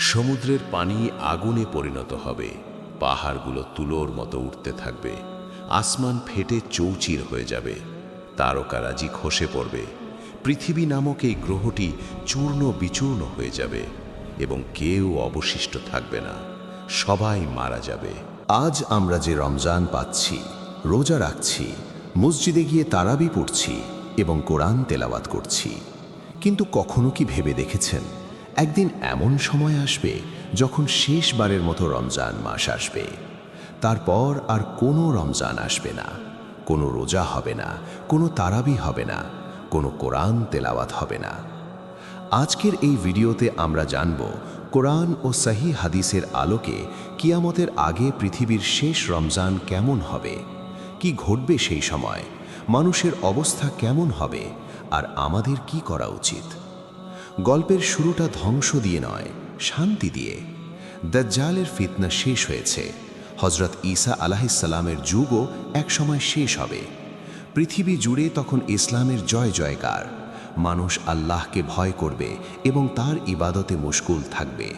সমুদ্রের পানি আগুনে পরিণত হবে। পাহাড়গুলো তুলোর মতো উঠতে থাকবে। আসমান ফেটে চৌচির হয়ে যাবে। তারকারাজি খসে পড়বে। পৃথিবী নামক এই গ্রহটি চূর্ণ বিচূর্ণ হয়ে যাবে এবং কেউ অবশিষ্ট থাকবে না। সবাই মারা যাবে। আজ আমরা যে রমজান পাচ্ছি, রোজা রাখছি, মসজিদে গিয়ে তারাবি পড়ছি এবং কোরআন তেলাওয়াত করছি। কিন্তু কখনো কি ভেবে দেখেছেন? একদিন এমন সময় আসবে যখন শেষবারের মতো রমজান মাস আসবে। তারপর আর কোনো রমজান আসবে না। কোনো রোজা হবে না, কোনো তারাবি হবে না, কোনো কোরআন তেলাওয়াত হবে না। আজকের এই ভিডিওতে আমরা জানব কোরআন ও সহি হাদিসের আলোকে কিয়ামতের আগে পৃথিবীর শেষ রমজান কেমন হবে? কি ঘটবে সেই সময়? মানুষের অবস্থা কেমন হবে? আর আমাদের কি করা উচিত? গল্পের শুরুটা ধ্বংস দিয়ে নয়, শান্তি দিয়ে। দাজ্জালের ফিতনা শেষ হয়েছে। হজরত ঈসা আলাহিসাল্লামের যুগও একসময় শেষ হবে। পৃথিবী জুড়ে তখন ইসলামের জয় জয়কার। মানুষ আল্লাহকে ভয় করবে এবং তার ইবাদতে মুশকুল থাকবে।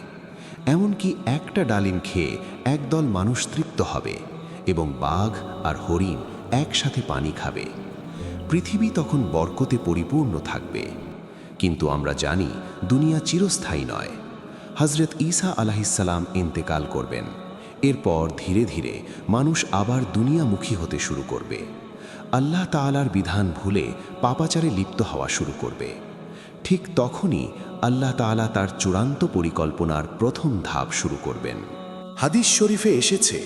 এমনকি একটা ডালিম খেয়ে একদল মানুষ তৃপ্ত হবে এবং বাঘ আর হরিণ একসাথে পানি খাবে। পৃথিবী তখন বরকতে পরিপূর্ণ থাকবে। কিন্তু আমরা জানি, দুনিয়া চিরস্থায়ী নয়। হজরত ঈসা আলাহিসাল্লাম ইন্তেকাল করবেন। এরপর ধীরে ধীরে মানুষ আবার দুনিয়ামুখী হতে শুরু করবে। আল্লাহ তাআলার বিধান ভুলে পাপাচারে লিপ্ত হওয়া শুরু করবে। ঠিক তখনই আল্লাহ তাআলা তার চূড়ান্ত পরিকল্পনার প্রথম ধাপ শুরু করবেন। হাদিস শরীফে এসেছে,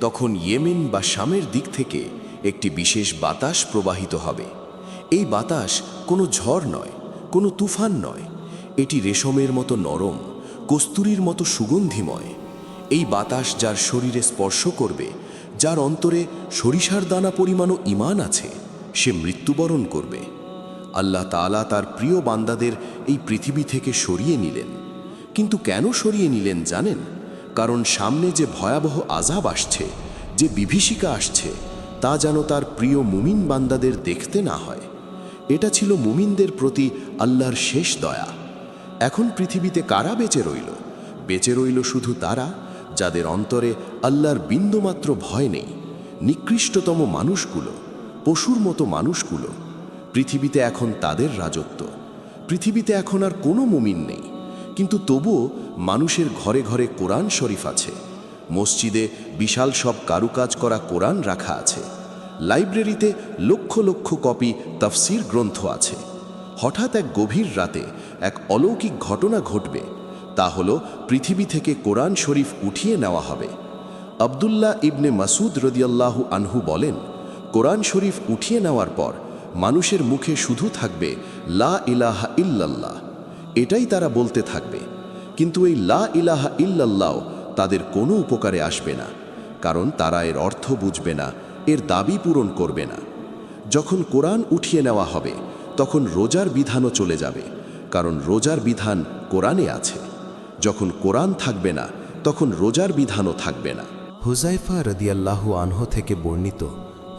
তখন ইয়েমেন বা শামের দিক থেকে একটি বিশেষ বাতাস প্রবাহিত হবে। এই বাতাস কোনো ঝড় নয় কোনো তুফান নয়। এটি রেশমের মতো নরম, কস্তুরীর মতো সুগন্ধিময়। এই বাতাস যার শরীরে স্পর্শ করবে, যার অন্তরে সরিষার দানা পরিমাণও ইমান আছে, সে মৃত্যুবরণ করবে। আল্লাহ তাআলা তার প্রিয় বান্দাদের এই পৃথিবী থেকে সরিয়ে নিলেন। কিন্তু কেন সরিয়ে নিলেন জানেন? কারণ সামনে যে ভয়াবহ আজাব আসছে, যে বিভীষিকা আসছে, তা যেন তার প্রিয় মুমিন বান্দাদের দেখতে না হয়। এটা ছিল মুমিনদের প্রতি আল্লাহর শেষ দয়া। এখন পৃথিবীতে কারা বেঁচে রইল? বেঁচে রইল শুধু তারা, যাদের অন্তরে আল্লাহর বিন্দুমাত্র ভয় নেই। নিকৃষ্টতম মানুষগুলো, পশুর মতো মানুষগুলো। পৃথিবীতে এখন তাদের রাজত্ব। পৃথিবীতে এখন আর কোনো মুমিন নেই। কিন্তু তবুও মানুষের ঘরে ঘরে কোরআন শরীফ আছে। মসজিদে বিশাল সব কারুকাজ করা কোরআন রাখা আছে। লাইব্রেরিতে লক্ষ লক্ষ কপি তফসির গ্রন্থ আছে। হঠাৎ এক গভীর রাতে এক অলৌকিক ঘটনা ঘটবে, তা হল পৃথিবী থেকে কোরআন শরীফ উঠিয়ে নেওয়া হবে। আবদুল্লাহ ইবনে মাসুদ রদিয়াল্লাহু আনহু বলেন, কোরআন শরীফ উঠিয়ে নেওয়ার পর মানুষের মুখে শুধু থাকবে লা ইলাহা ইল্লাল্লাহ, এটাই তারা বলতে থাকবে। কিন্তু এই লা ইলাহা ইল্লাল্লাহ তাদের কোনো উপকারে আসবে না, কারণ তারা এর অর্থ বুঝবে না এর দাবি পূরণ করবে না। যখন কোরআন উঠিয়ে নেওয়া হবে, তখন রোজার বিধানও চলে যাবে, কারণ রোজার বিধান কোরআনে আছে। যখন কোরআন থাকবে না, তখন রোজার বিধানও থাকবে না। হুজাইফা রদিয়াল্লাহু আনহ থেকে বর্ণিত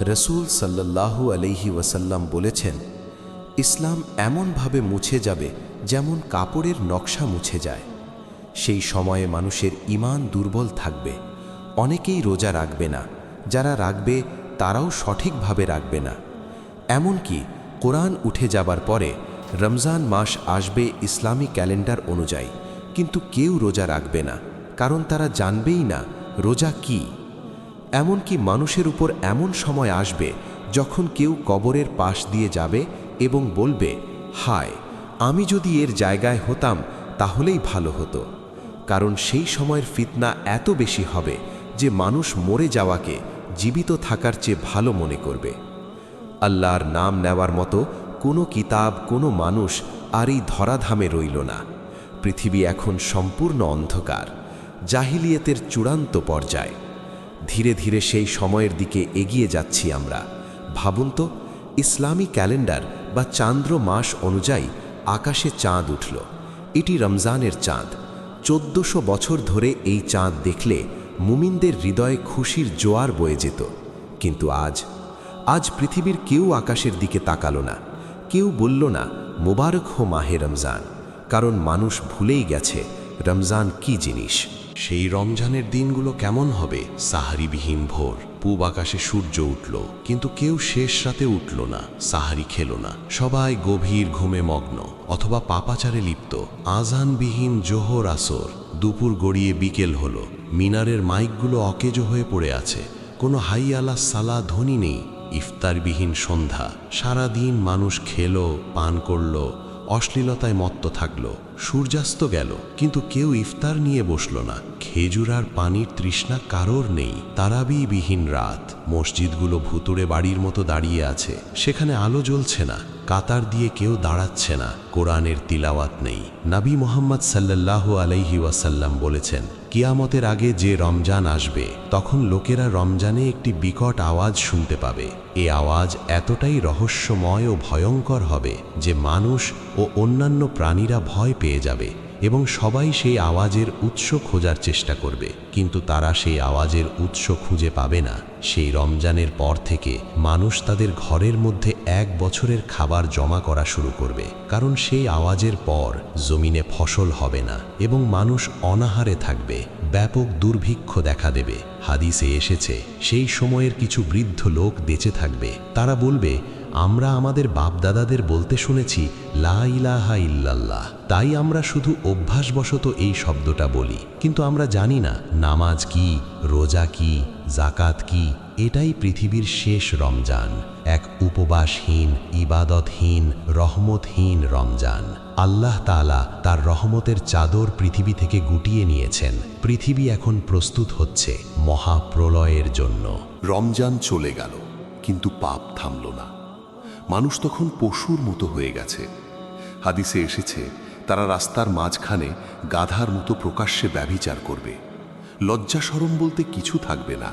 রসুল সাল্লাল্লাহু আলহি ওয়াসাল্লাম বলেছেন, ইসলাম এমনভাবে মুছে যাবে যেমন কাপড়ের নকশা মুছে যায়। সেই সময়ে মানুষের ইমান দুর্বল থাকবে। অনেকেই রোজা রাখবে না। যারা রাখবে তারাও সঠিকভাবে রাখবে না। এমনকি কোরআন উঠে যাবার পরে রমজান মাস আসবে ইসলামী ক্যালেন্ডার অনুযায়ী, কিন্তু কেউ রোজা রাখবে না, কারণ তারা জানবেই না রোজা কি। এমনকি মানুষের উপর এমন সময় আসবে যখন কেউ কবরের পাশ দিয়ে যাবে এবং বলবে, হায়, আমি যদি এর জায়গায় হতাম তাহলেই ভালো হতো। কারণ সেই সময়ের ফিতনা এত বেশি হবে যে মানুষ মরে যাওয়াকে জীবিত থাকার চেয়ে ভালো মনে করবে। আল্লাহর নাম নেওয়ার মতো কোনো কিতাব, কোনো মানুষ আর এই ধরাধামে রইল না। পৃথিবী এখন সম্পূর্ণ অন্ধকার, জাহিলিয়েতের চূড়ান্ত পর্যায়। ধীরে ধীরে সেই সময়ের দিকে এগিয়ে যাচ্ছি আমরা। ভাবুন তো, ইসলামী ক্যালেন্ডার বা চান্দ্র মাস অনুযায়ী আকাশে চাঁদ উঠল। এটি রমজানের চাঁদ। চোদ্দশো বছর ধরে এই চাঁদ দেখলে মুমিনদের হৃদয়ে খুশির জোয়ার বয়ে যেত। কিন্তু আজ আজ পৃথিবীর কেউ আকাশের দিকে তাকালো না। কেউ বলল না, মোবারক হো মাহে রমজান। কারণ মানুষ ভুলেই গেছে, রমজান কি জিনিস? সেই রমজানের দিনগুলো কেমন হবে? সাহারিবিহীন ভোর। পূব আকাশে সূর্য উঠল, কিন্তু কেউ শেষ রাতে উঠল না, সাহারি খেল না। সবাই গভীর ঘুমে মগ্ন, অথবা পাপাচারে লিপ্ত। আজানবিহীন জোহর আসর। দুপুর গড়িয়ে বিকেল হলো। মিনারের মাইকগুলো অকেজো হয়ে পড়ে আছে। কোনো হাই আলা সালা ধ্বনি নেই। ইফতারবিহীন সন্ধ্যা। সারাদিন মানুষ খেলো, পান করল, অশ্লীলতায় মত্ত থাকল। সূর্যাস্ত গেল, কিন্তু কেউ ইফতার নিয়ে বসল না। খেজুর আর পানির তৃষ্ণা কারোর নেই। তারাবিবিহীন রাত। মসজিদগুলো ভুতুড়ে বাড়ির মতো দাঁড়িয়ে আছে। সেখানে আলো জ্বলছে না। কাতার দিয়ে কেউ দাঁড়াচ্ছে না, কোরআনের তিলাওয়াত নেই। নাবী মোহাম্মদ সাল্লাল্লাহু আলাইহি ওয়াসাল্লাম বলেছেন, কিয়ামতের আগে যে রমজান আসবে, তখন লোকেরা রমজানে একটি বিকট আওয়াজ শুনতে পাবে। এ আওয়াজ এতটাই রহস্যময় ও ভয়ঙ্কর হবে যে মানুষ ও অন্যান্য প্রাণীরা ভয় পেয়ে যাবে এবং সবাই সেই আওয়াজের উৎস খোঁজার চেষ্টা করবে। কিন্তু তারা সেই আওয়াজের উৎস খুঁজে পাবে না। সেই রমজানের পর থেকে মানুষ তাদের ঘরের মধ্যে এক বছরের খাবার জমা করা শুরু করবে, কারণ সেই আওয়াজের পর জমিনে ফসল হবে না এবং মানুষ অনাহারে থাকবে, ব্যাপক দুর্ভিক্ষ দেখা দেবে। হাদিসে এসেছে, সেই সময়ের কিছু বৃদ্ধ লোক বেঁচে থাকবে। তারা বলবে, আমরা আমাদের বাপদাদাদের বলতে শুনেছি, লা ইলাহা ইল্লাল্লাহ। তাই আমরা শুধু অভ্যাসবশত এই শব্দটা বলি। কিন্তু আমরা জানি না, নামাজ কি, রোজা কি জাকাত কি? এটাই পৃথিবীর শেষ রমজান। এক উপবাসহীন, ইবাদতহীন, রহমতহীন রমজান। আল্লাহ তাআলা তার রহমতের চাদর পৃথিবী থেকে গুটিয়ে নিয়েছেন। পৃথিবী এখন প্রস্তুত হচ্ছে মহাপ্রলয়ের জন্য। রমজান চলে গেল, কিন্তু পাপ থামল না। মানুষ তখন পশুর মতো হয়ে গেছে। হাদিসে এসেছে, তারা রাস্তার মাঝখানে গাধার মতো প্রকাশ্যে ব্যভিচার করবে। লজ্জা সরম বলতে কিছু থাকবে না।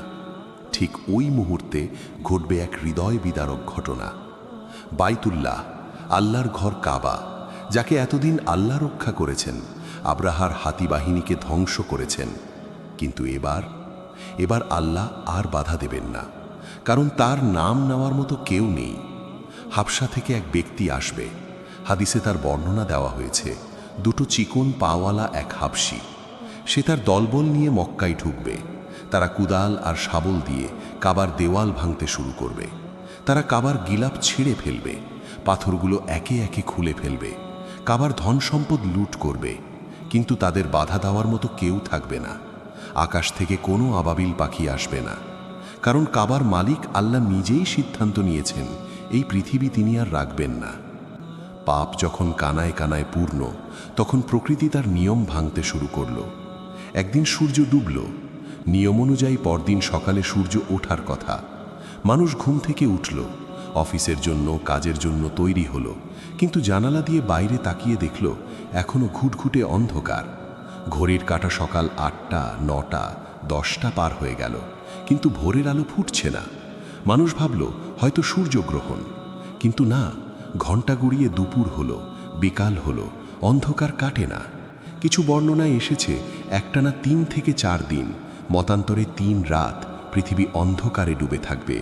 ঠিক ওই মুহূর্তে ঘটবে এক হৃদয় বিদারক ঘটনা। বাইতুল্লাহ, আল্লাহর ঘর কাবা, যাকে এতদিন আল্লাহ রক্ষা করেছেন, আব্রাহার হাতি বাহিনীকে ধ্বংস করেছেন। কিন্তু এবার এবার আল্লাহ আর বাধা দেবেন না, কারণ তার নাম নেওয়ার মতো কেউ নেই। হাবসা থেকে এক ব্যক্তি আসবে। হাদিসে তার বর্ণনা দেওয়া হয়েছে, দুটো চিকন পাওয়ালা এক হাবসি সে তার দলবল নিয়ে মক্কায় ঢুকবে। তারা কুদাল আর শাবল দিয়ে কাবার দেওয়াল ভাঙতে শুরু করবে। তারা কাবার গিলাপ ছিঁড়ে ফেলবে, পাথরগুলো একে একে খুলে ফেলবে, কাবার ধন সম্পদ লুট করবে, কিন্তু তাদের বাধা দেওয়ার মতো কেউ থাকবে না। আকাশ থেকে কোনো আবাবিল পাখি আসবে না। কারণ কাবার মালিক আল্লাহ নিজেই সিদ্ধান্ত নিয়েছেন, এই পৃথিবী তিনি আর রাখবেন না। পাপ যখন কানায় কানায় পূর্ণ, তখন প্রকৃতি তার নিয়ম ভাঙতে শুরু করল। একদিন সূর্য ডুবল। নিয়ম অনুযায়ী পরদিন সকালে সূর্য ওঠার কথা। মানুষ ঘুম থেকে উঠল। অফিসের জন্য, কাজের জন্য তৈরি হলো। কিন্তু জানালা দিয়ে বাইরে তাকিয়ে দেখল, এখনও ঘুটঘুটে অন্ধকার। ঘড়ির কাটা সকাল আটটা, নটা, দশটা পার হয়ে গেল। কিন্তু ভোরের আলো ফুটছে না। মানুষ ভাবল, হয়তো সূর্যগ্রহণ কিন্তু না ঘণ্টা গুড়িয়ে দুপুর হলো, বিকাল হলো, অন্ধকার কাটে না। কিছু বর্ণনায় এসেছে, একটানা তিন থেকে চার দিন, মতান্তরে তিন রাত পৃথিবী অন্ধকারে ডুবে থাকবে।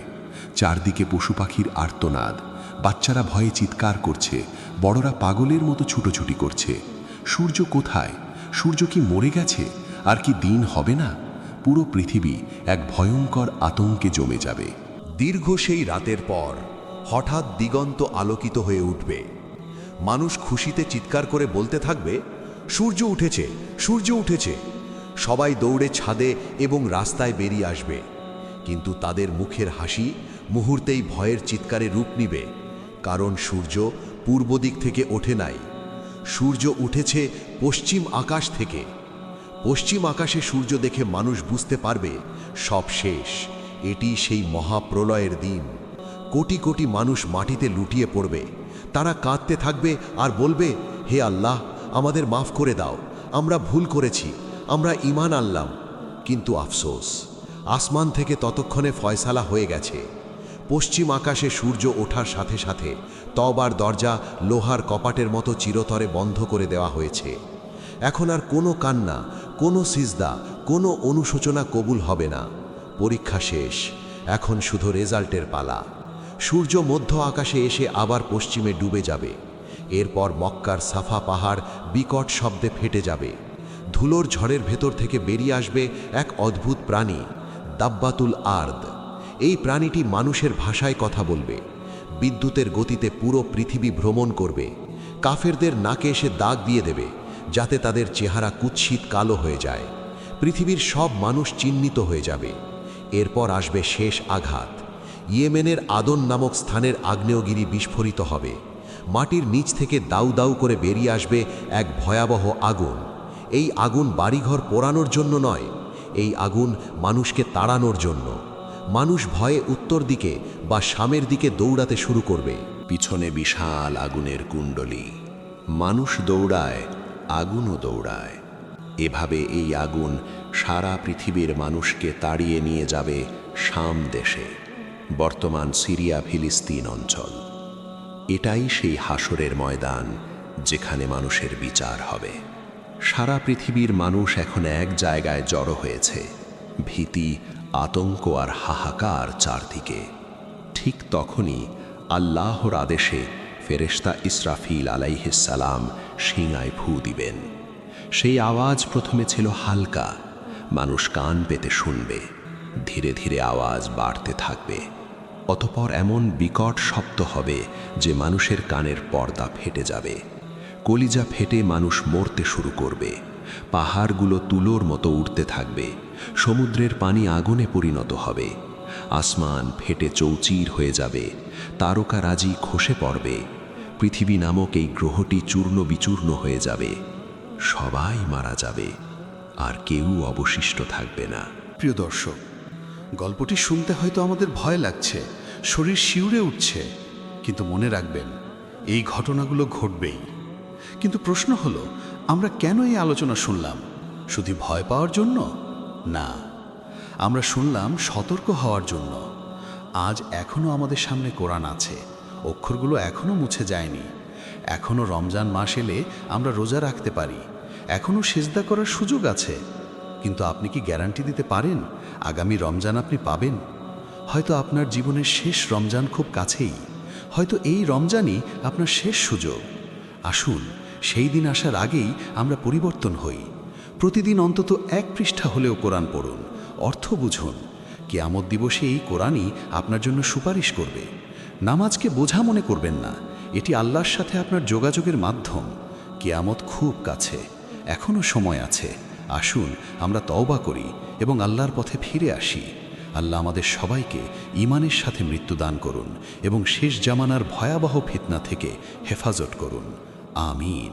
চারদিকে পশু পাখির আর্তনাদ, বাচ্চারা ভয়ে চিৎকার করছে, বড়রা পাগলের মতো ছুটোছুটি করছে। সূর্য কোথায়? সূর্য কি মরে গেছে? আর কি দিন হবে না? পুরো পৃথিবী এক ভয়ঙ্কর আতঙ্কে জমে যাবে। দীর্ঘ সেই রাতের পর হঠাৎ দিগন্ত আলোকিত হয়ে উঠবে। মানুষ খুশিতে চিৎকার করে বলতে থাকবে সূর্য উঠেছে সূর্য উঠেছে। সবাই দৌড়ে ছাদে এবং রাস্তায় বেরিয়ে আসবে। কিন্তু তাদের মুখের হাসি মুহূর্তেই ভয়ের চিৎকারে রূপ নিবে, কারণ সূর্য পূর্ব দিক থেকে ওঠে নাই। সূর্য উঠেছে পশ্চিম আকাশ থেকে। পশ্চিম আকাশে সূর্য দেখে মানুষ বুঝতে পারবে, সব শেষ। এটি সেই মহাপ্রলয়ের দিন। কোটি কোটি মানুষ মাটিতে লুটিয়ে পড়বে। তারা কাঁদতে থাকবে আর বলবে, হে আল্লাহ আমাদের মাফ করে দাও। আমরা ভুল করেছি। আমরা ইমান আনলাম। কিন্তু আফসোস, আসমান থেকে ততক্ষণে ফয়সালা হয়ে গেছে। পশ্চিম আকাশে সূর্য ওঠার সাথে সাথে তবার দরজা লোহার কপাটের মতো চিরতরে বন্ধ করে দেওয়া হয়েছে। এখন আর কোনো কান্না, কোনো সিজদা, কোনো অনুশোচনা কবুল হবে না। পরীক্ষা শেষ, এখন শুধু রেজাল্টের পালা। সূর্য মধ্য আকাশে এসে আবার পশ্চিমে ডুবে যাবে। এরপর মক্কার সাফা পাহাড় বিকট শব্দে ফেটে যাবে। ধুলোর ঝড়ের ভেতর থেকে বেরিয়ে আসবে এক অদ্ভুত প্রাণী, দাব্বাতুল আর্দ। এই প্রাণীটি মানুষের ভাষায় কথা বলবে। বিদ্যুতের গতিতে পুরো পৃথিবী ভ্রমণ করবে। কাফেরদের নাকে এসে দাগ দিয়ে দেবে, যাতে তাদের চেহারা কুৎসিত কালো হয়ে যায়। পৃথিবীর সব মানুষ চিহ্নিত হয়ে যাবে। এরপর আসবে শেষ আঘাত। ইয়েমেনের আদন নামক স্থানের আগ্নেয়গিরি বিস্ফোরিত হবে। মাটির নিচ থেকে দাউ দাউ করে বেরিয়ে আসবে এক ভয়াবহ আগুন। এই আগুন বাড়িঘর পোড়ানোর জন্য নয়, এই আগুন মানুষকে তাড়ানোর জন্য। মানুষ ভয়ে উত্তর দিকে বা সামের দিকে দৌড়াতে শুরু করবে। পিছনে বিশাল আগুনের কুণ্ডলী। মানুষ দৌড়ায়, আগুনও দৌড়ায়। এভাবে এই আগুন সারা পৃথিবীর মানুষকে তাড়িয়ে নিয়ে যাবে শাম দেশে, বর্তমান সিরিয়া ফিলিস্তিন অঞ্চল। এটাই সেই হাসরের ময়দান যেখানে মানুষের বিচার হবে। সারা পৃথিবীর মানুষ এখন এক জায়গায় জড়ো হয়েছে, ভীতি, আতঙ্ক আর হাহাকার চারদিকে। ঠিক তখনই আল্লাহর আদেশে ফেরেশতা ইসরাফিল আলাইহিসালাম শিঙায় ফু দিবেন। সেই আওয়াজ প্রথমে ছিল হালকা, মানুষ কান পেতে শুনবে, ধীরে ধীরে আওয়াজ বাড়তে থাকবে। অতপর এমন বিকট শব্দ হবে যে মানুষের কানের পর্দা ফেটে যাবে। কলিজা ফেটে মানুষ মরতে শুরু করবে। পাহাড়গুলো তুলোর মতো উঠতে থাকবে। সমুদ্রের পানি আগুনে পরিণত হবে। আসমান ফেটে চৌচির হয়ে যাবে। তারকারাজি খসে পড়বে। পৃথিবী নামক এই গ্রহটি চূর্ণ বিচূর্ণ হয়ে যাবে। সবাই মারা যাবে। আর কেউ অবশিষ্ট থাকবে না। প্রিয় দর্শক গল্পটি শুনতে হয়তো আমাদের ভয় লাগছে, শরীর শিউরে উঠছে, কিন্তু মনে রাখবেন, এই ঘটনাগুলো ঘটবেই। কিন্তু প্রশ্ন হলো, আমরা কেন এই আলোচনা শুনলাম? শুধু ভয় পাওয়ার জন্য? না। আমরা শুনলাম সতর্ক হওয়ার জন্য। আজ এখনও আমাদের সামনে কোরআন আছে। অক্ষরগুলো এখনও মুছে যায়নি। এখনও রমজান মাস এলে আমরা রোজা রাখতে পারি। এখনও সেজদা করার সুযোগ আছে। কিন্তু আপনি কি গ্যারান্টি দিতে পারেন? আগামী রমজান আপনি পাবেন। হয়তো আপনার জীবনের শেষ রমজান খুব কাছেই। হয়তো এই রমজানই আপনার শেষ সুযোগ। আসুন, সেই দিন আসার আগেই আমরা পরিবর্তন হই। প্রতিদিন অন্তত এক পৃষ্ঠা হলেও কোরআন পড়ুন। অর্থ বুঝুন। কেয়ামত দিবসে এই কোরআনই আপনার জন্য সুপারিশ করবে। নামাজকে বোঝা মনে করবেন না। এটি আল্লাহর সাথে আপনার যোগাযোগের মাধ্যম। কেয়ামত খুব কাছে। এখনও সময় আছে। আসুন, আমরা তওবা করি এবং আল্লাহর পথে ফিরে আসি। আল্লাহ আমাদের সবাইকে ইমানের সাথে মৃত্যুদান করুন এবং শেষ জামানার ভয়াবহ ফিতনা থেকে হেফাজত করুন। আমিন।